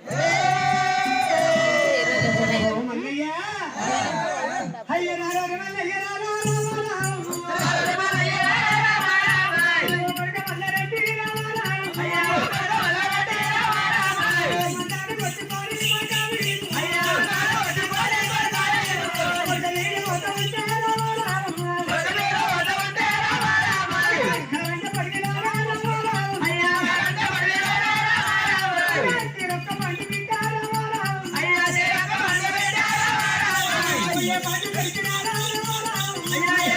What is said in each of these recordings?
Yeah. Ayan, ayan.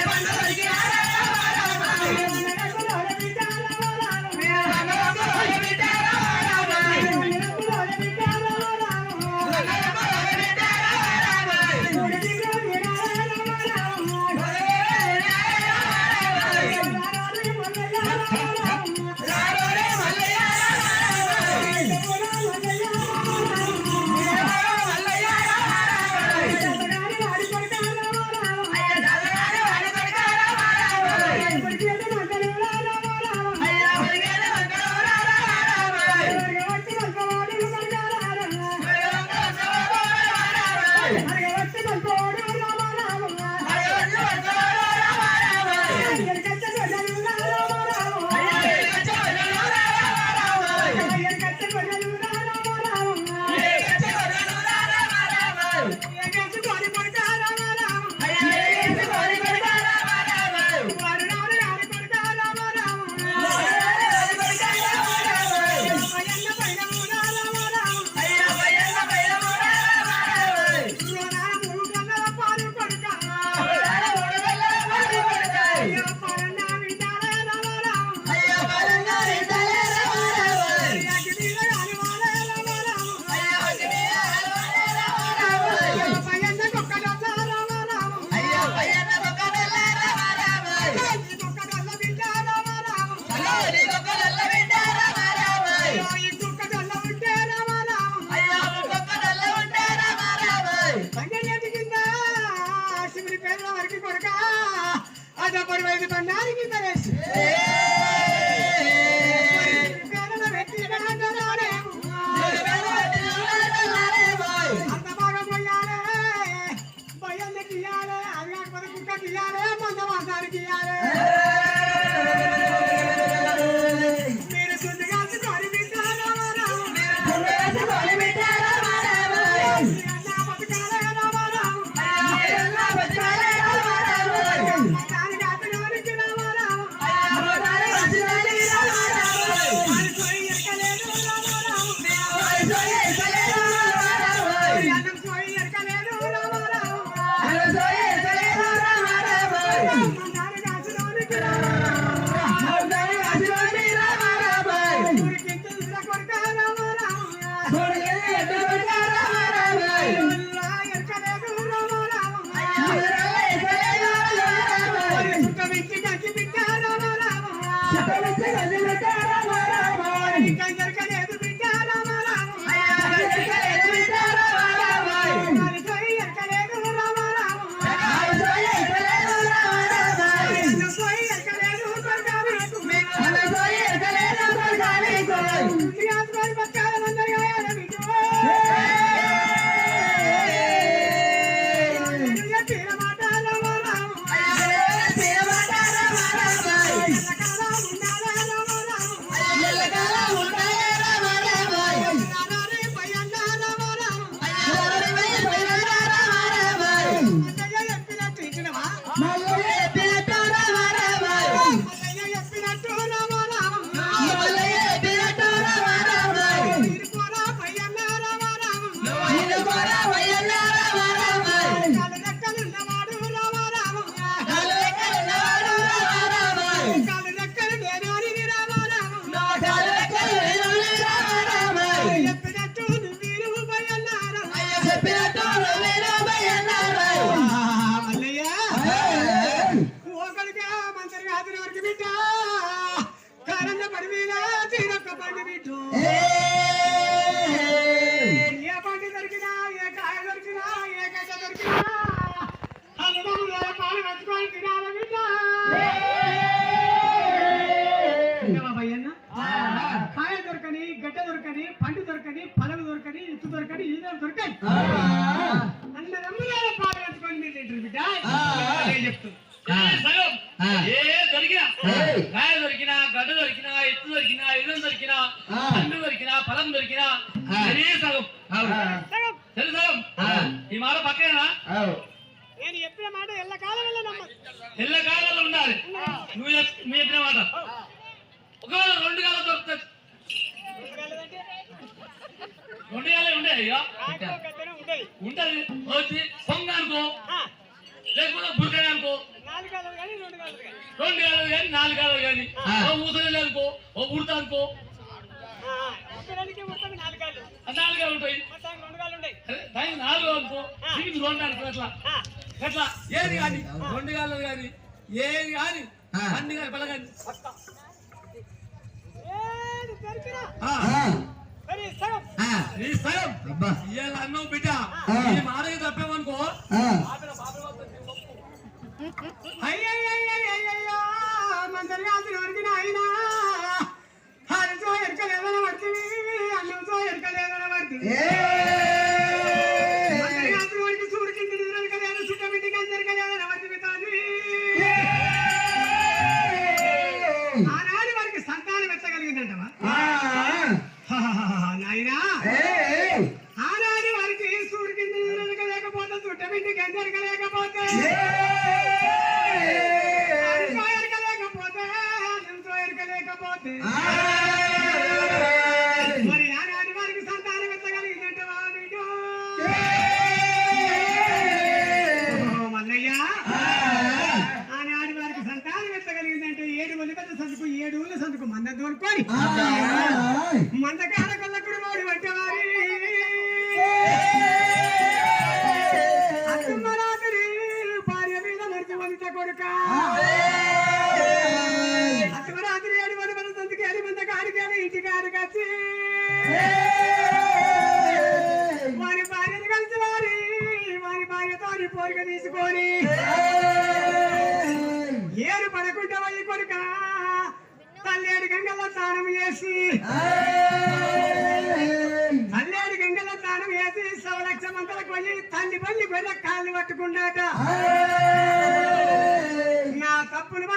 బిడ్డ. అదే చెప్తుంది. ఏ దొరికినా. కాయ దొరికినా గడ్డ దొరికినా ఎత్తు దొరికినా ఇల్లు దొరికినా. పండు దొరికినా ఫలం దొరికినా. సరే సగం. సరే సగం. ఈ మాట నేను చెప్పిన మాట ఎల్లకాలం ఉండాలి. నువ్వు చెప్- నువ్వు చెప్పిన మాట. ఒకవేళ రెండు కాలం దొరుకుతుంది రెండు కాలే ఉండే అయ్యా. ఉంటది. వచ్చి పొంగ అనుకో. లేకపోతే బుర్కాయ అనుకో. నాలుగు కాలం కానీ రెండు కాలం కానీ. రెండు కాలాలు కానీ నాలుగు కాలాలు కానీ. ఆ. ఓ ఊసలు అనుకో ఓ ఉడత అనుకో. నాలుగు ఉంటాయి. దానికి నాలుగు అనుకో. దీనికి రెండు అనుకో అట్లా ఆ, అట్లా ఏది కానీ. రెండు కాలాలు కానీ. ఏది కానీ. అన్ని కానీ పిల్ల కానీ అన్నం బిడ్డ. ఈ మాటకి తప్పామనుకో? మందరి రాత్రి వరకు నాయనా హారతో ఎరకలేదని పడుతుంది అన్నంతో ఎరకలేదని పడుతుంది రాత్రి వరకు చూడు కింద ఎరకలేదు చుట్టమిట్టికి ఎరకలేదని పడుతుంది తాను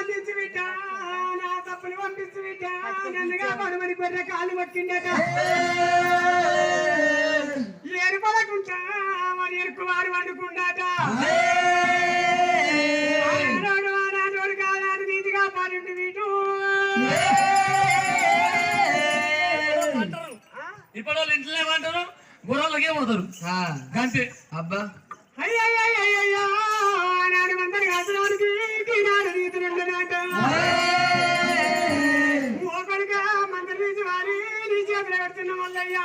తప్పులు పంపించి బిడ్డ నా తప్పులు పంపించి బిడ్డ నన్నుగా పడమని గొర్రె కాళ్ళు పట్టిండట ఏరు పడకుండా మరి ఎరుకు వాడు వండుకుండాట. నీతిగా పాడిండు వీటు ఇప్పుడు వాళ్ళు ఇంట్లో ఏమంటారు? గుర్రాలకే పోతారు గంటే అబ్బా. ఆనాడు మందరి కాసడానికి ఈనాడు నీతి రెండునాట ఒకడుగా మందరి నుంచి వారి నీ చేతిలో పెడుతున్న మల్లయ్యా.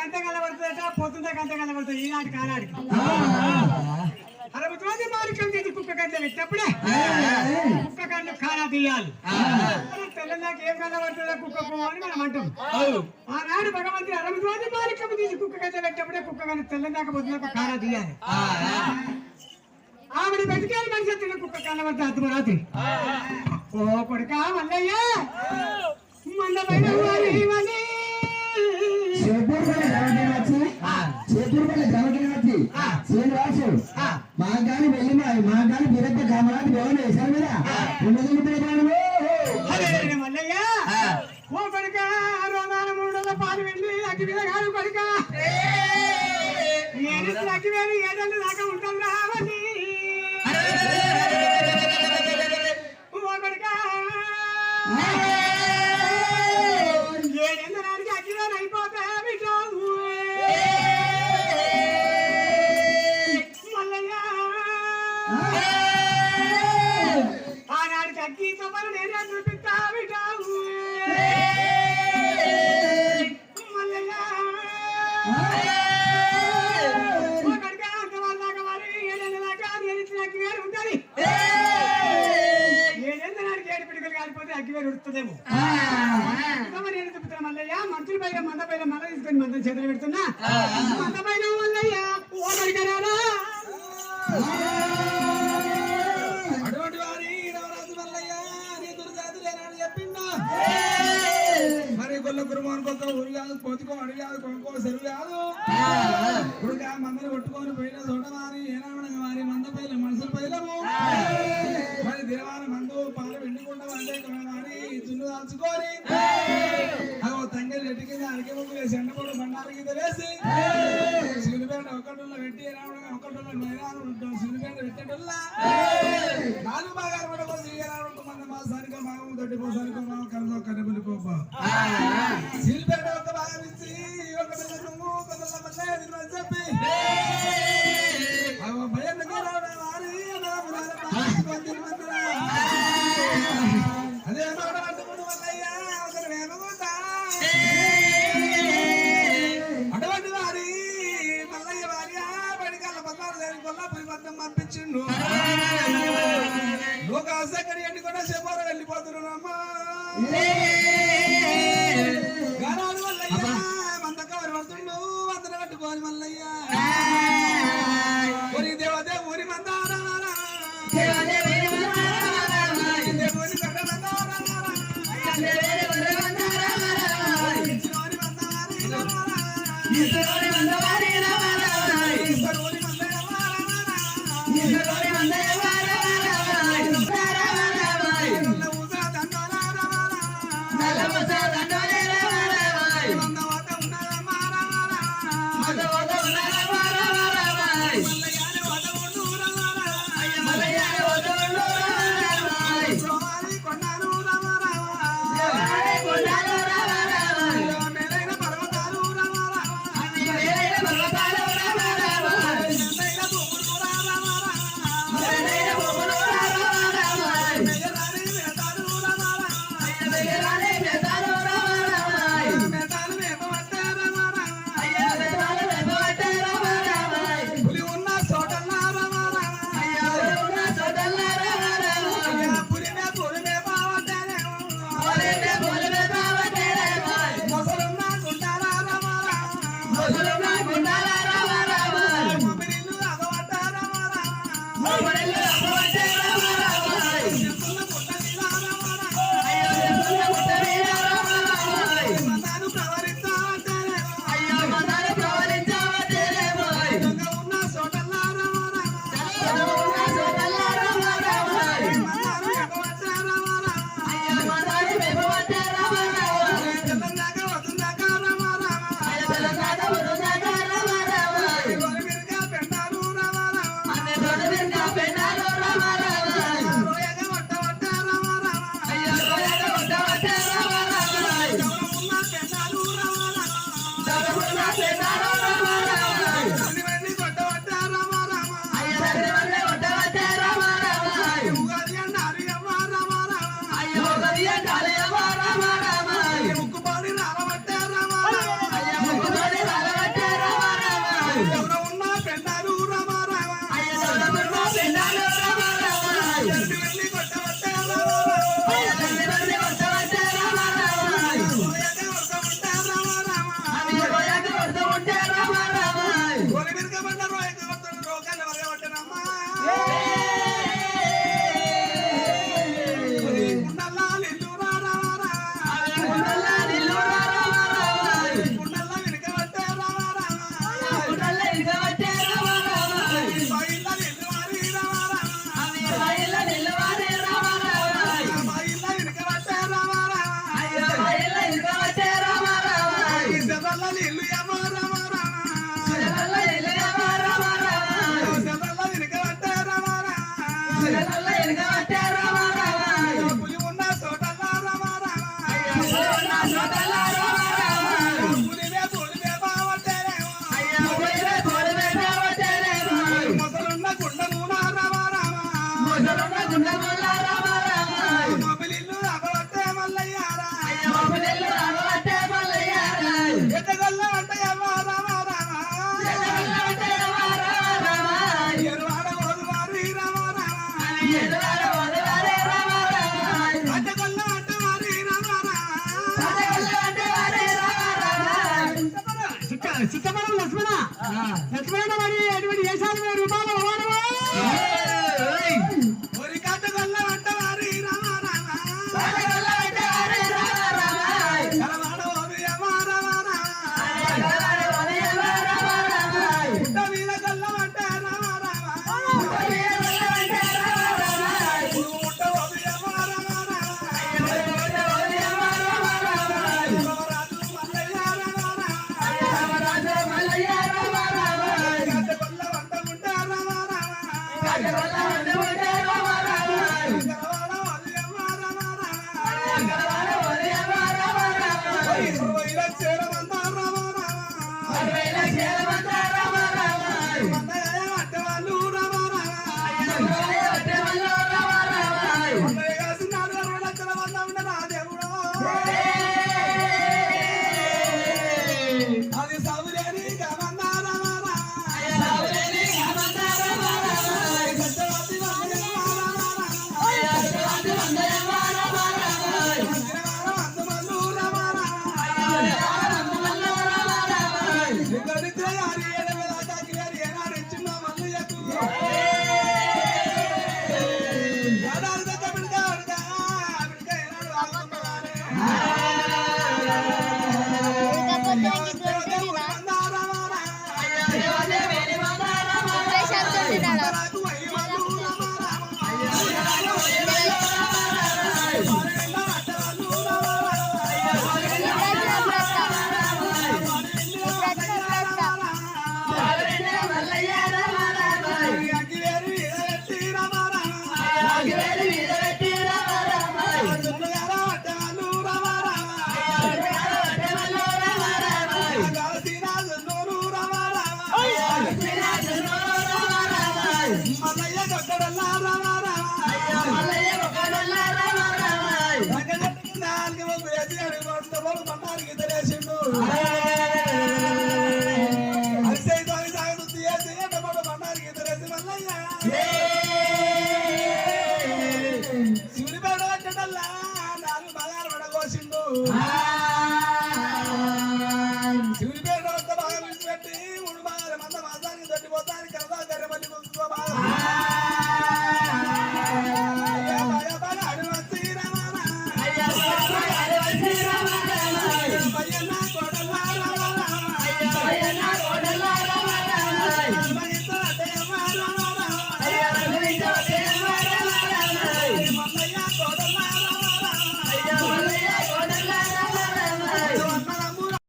అంతే కనబడుతుందట పొద్దున్న దాకా అంతే కనబడుతుంది. ఈనాటికి ఆనాటికి అరవై రోజు మాలికం తీసి కుక్క కంటే పెట్టినప్పుడే కుక్క కన్ను ఖానా తీయాలి. తెల్లని దాకా ఏం కనబడుతుందో కుక్కకు అని మనం అంటాం. ఆనాడు భగవంతుడు అరవై రోజు మాలికం తీసి కుక్క కంటే పెట్టినప్పుడే కుక్క కన్ను తెల్లని దాకా పొద్దున్న ఖానా తీయాలి. ఆవిడ బతికేది మనిషి తిన్న కుక్క కనబడుతుంది అర్ధరాత్రి ఓ కొడుక మల్లయ్య. మంద పైన వారి మరి నేను చెప్తున్నా మల్లయ్య మంత్రుల పైన మంద పైన మంద తీసుకొని మంద చేతులు పెడుతున్నా. మంద పైన మల్లయ్య మరి గొల్ల ఊరు కాదు పోతుకో అడిగి కాదు కొనుక్కో సెరువు కాదు ఇప్పుడు మందని కొట్టుకొని పోయిన చోట వారి ఏనామనగా వారి మంద పైల మనుషుల పైలము. మరి దేవాల మందు పాలు వెండుకుండా వండే వారి దున్ను దాల్చుకొని. అగో తంగలి రెడ్డి కింద అడిగి ముగ్గులు వేసి ఎండపడు బండారు కింద సిలిపేట ఒకటిలో పెట్టి ఏనాడు ఒకటిలో నేనాడు సిలిపేట పెట్టేటల్లా నాలుగు భాగాలు కూడా కొంచెం ఇయ్యాలంటే మా సరిగా భాగం తొట్టిపో సరిగా భాగం కరదో కరెబులి ఒక భాగం ఇచ్చి ఒక చెప్పి అదే మాట గానాడు